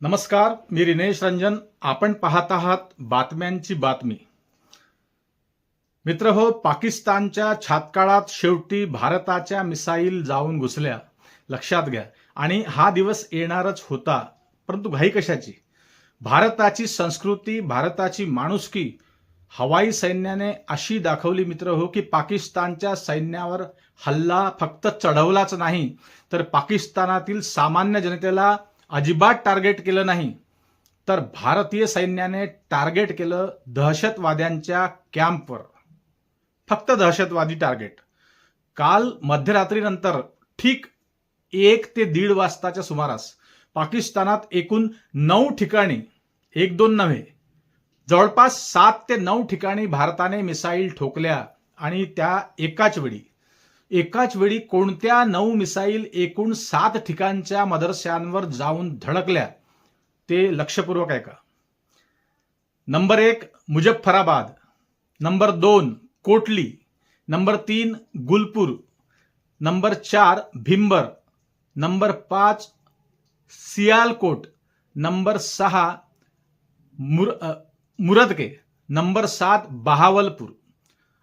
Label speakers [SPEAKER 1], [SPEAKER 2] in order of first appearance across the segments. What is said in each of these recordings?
[SPEAKER 1] नमस्कार मी रिनेश रंजन. आपण पाहत आहात बातम्यांची बातमी. मित्र हो पाकिस्तानच्या छातकाळात शेवटी भारताच्या मिसाईल जाऊन घुसल्या. लक्षात घ्या. आणि हा दिवस येणारच होता. परंतु घाई कशाची? भारताची संस्कृती भारताची माणुसकी. हवाई सैन्याने अशी दाखवली मित्र हो की पाकिस्तानच्या सैन्यावर हल्ला फक्त चढवलाच नाही तर पाकिस्तानातील सामान्य जनतेला अजिबात टार्गेट केलं नाही. तर भारतीय सैन्याने टार्गेट केलं दहशतवाद्यांच्या कॅम्पवर. फक्त दहशतवादी टार्गेट. काल मध्यरात्रीनंतर ठीक एक ते दीड वाजताच्या सुमारास पाकिस्तानात एकूण नऊ ठिकाणी एक दोन नव्हे जवळपास सात ते नऊ ठिकाणी भारताने मिसाईल ठोकल्या आणि त्या एकाच वेळी एकाच वेळी कोणत्या नऊ मिसाईल एकूण सात ठिकाणच्या मदरशांवर जाऊन धडकल्या ते लक्षपूर्वक आहे का नंबर एक मुजफ्फराबाद. नंबर दोन कोटली. नंबर तीन गुलपूर. नंबर चार भिंबर. नंबर पाच सियालकोट. नंबर सहा मुर मुरदके. नंबर सात बहावलपूर.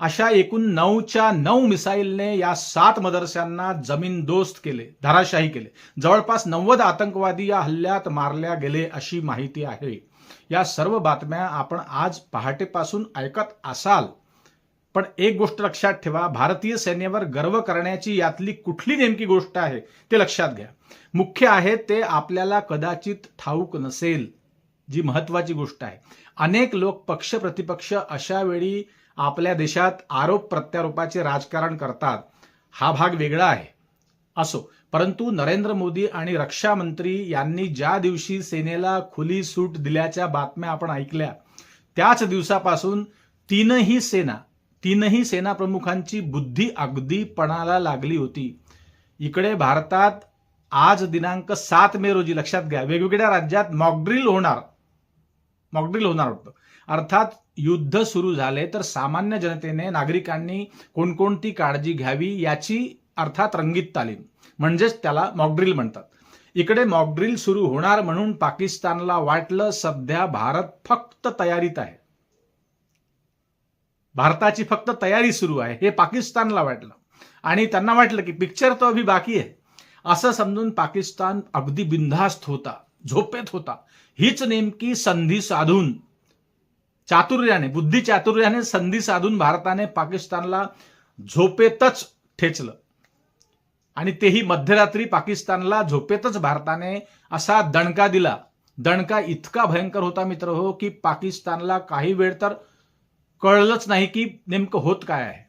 [SPEAKER 1] अशा एकूण नऊच्या नऊ मिसाईलने या सात मदरस्यांना जमीनदोस्त केले धाराशाही केले. जवळपास नव्वद आतंकवादी या हल्ल्यात मारल्या गेले अशी माहिती आहे. या सर्व बातम्या आपण आज पहाटेपासून ऐकत असाल. पण एक गोष्ट लक्षात ठेवा भारतीय सेनेवर गर्व करण्याची यातली कुठली नेमकी गोष्ट आहे ते लक्षात घ्या. मुख्य आहे ते आपल्याला कदाचित ठाऊक नसेल जी महत्वाची गोष्ट आहे. अनेक लोक पक्ष प्रतिपक्ष अशा वेळी आपल्या देशात आरोप प्रत्यारोपाचे राजकारण करतात हा भाग वेगळा आहे. असो परंतु नरेंद्र मोदी आणि रक्षा मंत्री यांनी ज्या दिवशी सेनेला खुली सूट दिल्याच्या बातम्या आपण ऐकल्या त्याच दिवसापासून तीनही सेना तीनही सेना प्रमुखांची बुद्धी अगदी पणाला लागली होती. इकडे भारतात आज दिनांक सात मे रोजी लक्षात घ्या वेगवेगळ्या राज्यात मॉकड्रिल होणार मॉकड्रिल होणार होतं. अर्थात युद्ध सुरू झाले तर सामान्य जनतेने नागरिकांनी कोणकोणती काळजी घ्यावी याची अर्थात रंगीत तालीम म्हणजेच त्याला मॉकड्रिल म्हणतात. इकडे मॉकड्रिल सुरू होणार म्हणून पाकिस्तानला वाटलं सध्या भारत फक्त तयारीत आहे. भारताची फक्त तयारी सुरू आहे हे पाकिस्तानला वाटलं. आणि त्यांना वाटलं की पिक्चर तो अभी बाकी आहे. असं समजून पाकिस्तान अगदी बिनधास्त होता झोपेत होता. हीच नेमकी संधी साधून चातुर्याने बुद्धी चातुर्याने संधी साधून भारताने पाकिस्तानला झोपेतच ठेचलं. आणि तेही मध्यरात्री पाकिस्तानला झोपेतच भारताने असा दणका दिला. दणका इतका भयंकर होता मित्र हो की पाकिस्तानला काही वेळ तर कळलंच नाही की नेमकं होत काय आहे.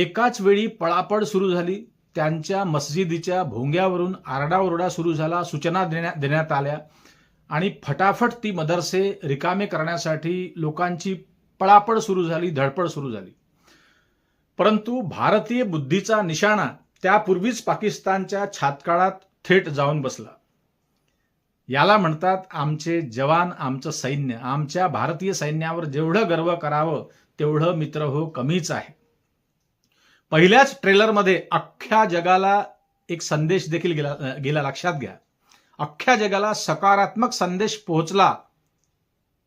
[SPEAKER 1] एकाच वेळी पळापळ सुरू झाली. त्यांच्या मस्जिदीच्या भोंग्यावरून आरडाओरडा सुरू झाला सूचना देण्यात देण्यात आल्या. आणि फटाफट ती मदरसे रिकामे करण्यासाठी लोकांची पळापळ सुरू झाली धडपड सुरू झाली. परंतु भारतीय बुद्धीचा निशाणा त्यापूर्वीच पाकिस्तानच्या छातकाळात थेट जाऊन बसला. याला म्हणतात आमचे जवान आमचं सैन्य आमच्या भारतीय सैन्यावर जेवढं गर्व करावं तेवढं मित्र हो कमीच आहे. पहिल्याच ट्रेलरमध्ये अख्ख्या जगाला एक संदेश देखील गेला गेला लक्षात घ्या. अख्ख्या जगाला सकारात्मक संदेश पोहोचला.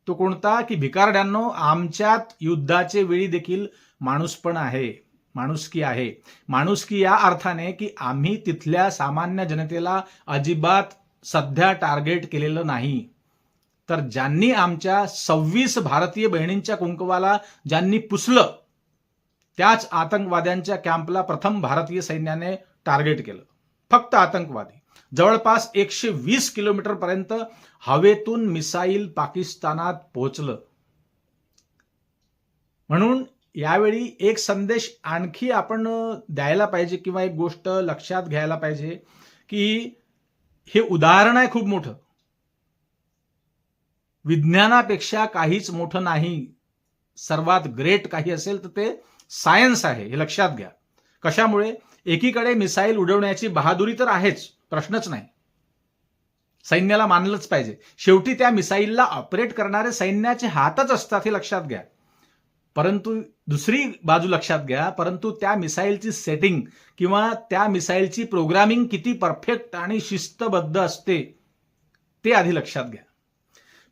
[SPEAKER 1] तो कोणता? की भिकारड्यांनो आमच्यात युद्धाचे वेळी देखील माणूस पण आहे. माणुसकी आहे. माणुसकी या अर्थाने की आम्ही तिथल्या सामान्य जनतेला अजिबात सध्या टार्गेट केलेलं नाही. तर ज्यांनी आमच्या सव्वीस भारतीय बहिणींच्या कुंकवाला ज्यांनी पुसलं त्याच आतंकवाद्यांच्या कॅम्पला प्रथम भारतीय सैन्याने टार्गेट केलं. फक्त आतंकवादी. जवळपास एकशे वीस किलोमीटर पर्यंत हवेतून मिसाईल पाकिस्तानात पोहोचलं. म्हणून यावेळी एक संदेश आणखी आपण द्यायला पाहिजे किंवा एक गोष्ट लक्षात घ्यायला पाहिजे की हे उदाहरण आहे खूप मोठं. विज्ञानापेक्षा काहीच मोठं नाही. सर्वात ग्रेट काही असेल तर ते सायन्स आहे हे लक्षात घ्या. कशामुळे? एकीकडे मिसाईल उडवण्याची बहादुरी तर आहेच. प्रश्नच नाही. सैन्याला मानलंच पाहिजे. शेवटी त्या मिसाईलला ऑपरेट करणारे सैन्याचे हातच असतात हे लक्षात घ्या. परंतु दुसरी बाजू लक्षात घ्या परंतु त्या मिसाईलची सेटिंग किंवा त्या मिसाईलची प्रोग्रामिंग किती परफेक्ट आणि शिस्तबद्ध असते ते आधी लक्षात घ्या.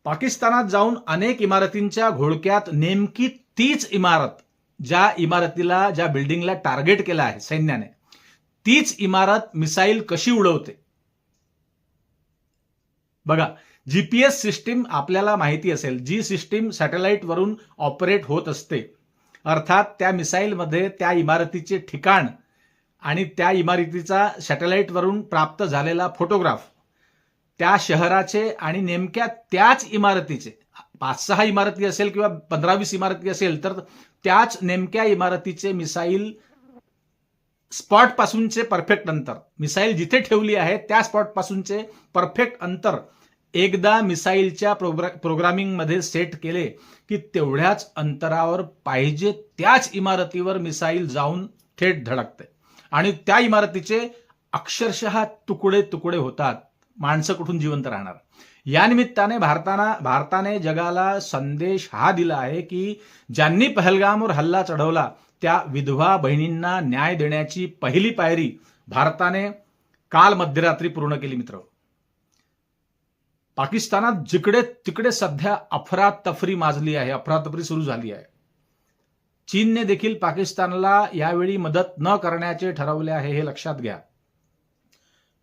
[SPEAKER 1] पाकिस्तानात जाऊन अनेक इमारतींच्या घोळक्यात नेमकी तीच इमारत ज्या इमारतीला ज्या बिल्डिंगला टार्गेट केलं आहे सैन्याने तीच इमारत मिसाईल कशी उडवते? बघा जीपीएस सिस्टीम आपल्याला माहिती असेल जी सिस्टीम सॅटेलाइटवरून ऑपरेट होत असते. अर्थात त्या मिसाईलमध्ये त्या इमारतीचे ठिकाण आणि त्या इमारतीचा सॅटेलाइटवरून प्राप्त झालेला फोटोग्राफ त्या शहराचे आणि नेमक्या त्याच इमारतीचे पाच सहा इमारती असेल किंवा पंधरा वीस इमारती असेल तर त्याच नेमक्या इमारतीचे मिसाईल स्पॉट पासूनचे परफेक्ट अंतर. मिसाईल जिथे ठेवली आहे त्या स्पॉट पासूनचे परफेक्ट अंतर एकदा मिसाईलच्या प्रोग्रामिंगमध्ये सेट केले की तेवढ्याच अंतरावर पाहिजे त्याच इमारतीवर मिसाईल जाऊन थेट धडकते. आणि त्या इमारतीचे अक्षरशः तुकडे तुकडे होतात. माणसं कुठून जिवंत राहणार? या निमित्ताने भारताना भारताने जगाला संदेश हा दिला आहे की ज्यांनी पहलगामवर हल्ला चढवला त्या विधवा बहिणींना न्याय देण्याची पहिली पायरी भारताने काल मध्यरात्री पूर्ण केली मित्र. पाकिस्तानात जिकडे तिकडे सध्या अफरातफरी माजली आहे अफरातफरी सुरू झाली आहे. चीनने देखील पाकिस्तानला यावेळी मदत न करण्याचे ठरवले आहे हे लक्षात घ्या.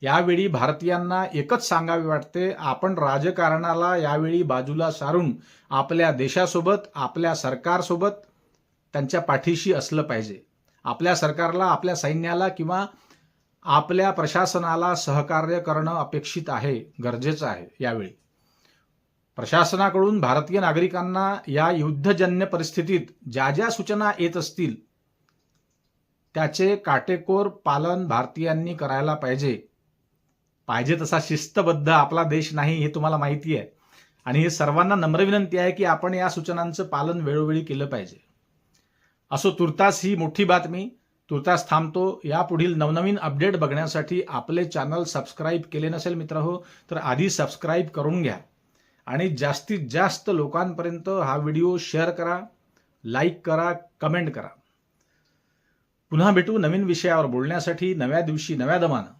[SPEAKER 1] यावेळी भारतीयांना एकच सांगावे वाटते आपण राजकारणाला यावेळी बाजूला सारून आपल्या देशासोबत आपल्या सरकारसोबत त्यांच्या पाठीशी असलं पाहिजे. आपल्या सरकारला आपल्या सैन्याला किंवा आपल्या प्रशासनाला सहकार्य करणं अपेक्षित आहे गरजेचं आहे यावेळी. प्रशासनाकडून भारतीय नागरिकांना या युद्धजन्य परिस्थितीत ज्या ज्या सूचना येत असतील त्याचे काटेकोर पालन भारतीयांनी करायला पाहिजे. पाहिजे तसा शिस्तबद्ध आपला देश नाही हे तुम्हाला माहिती आहे. आणि हे सर्वांना नम्र विनंती आहे की आपण या सूचनांचं पालन वेळोवेळी केलं पाहिजे. असो तुर्तास ही मोठी बातमी तुर्तास थांबतो. यापुढील नवनवीन अपडेट बघण्यासाठी आपले चॅनल सबस्क्राईब केले नसेल मित्र हो तर आधी सबस्क्राईब करून घ्या. आणि जास्तीत जास्त लोकांपर्यंत हा व्हिडिओ शेअर करा लाईक करा कमेंट करा. पुन्हा भेटू नवीन विषयावर बोलण्यासाठी नव्या दिवशी नव्या दमानं.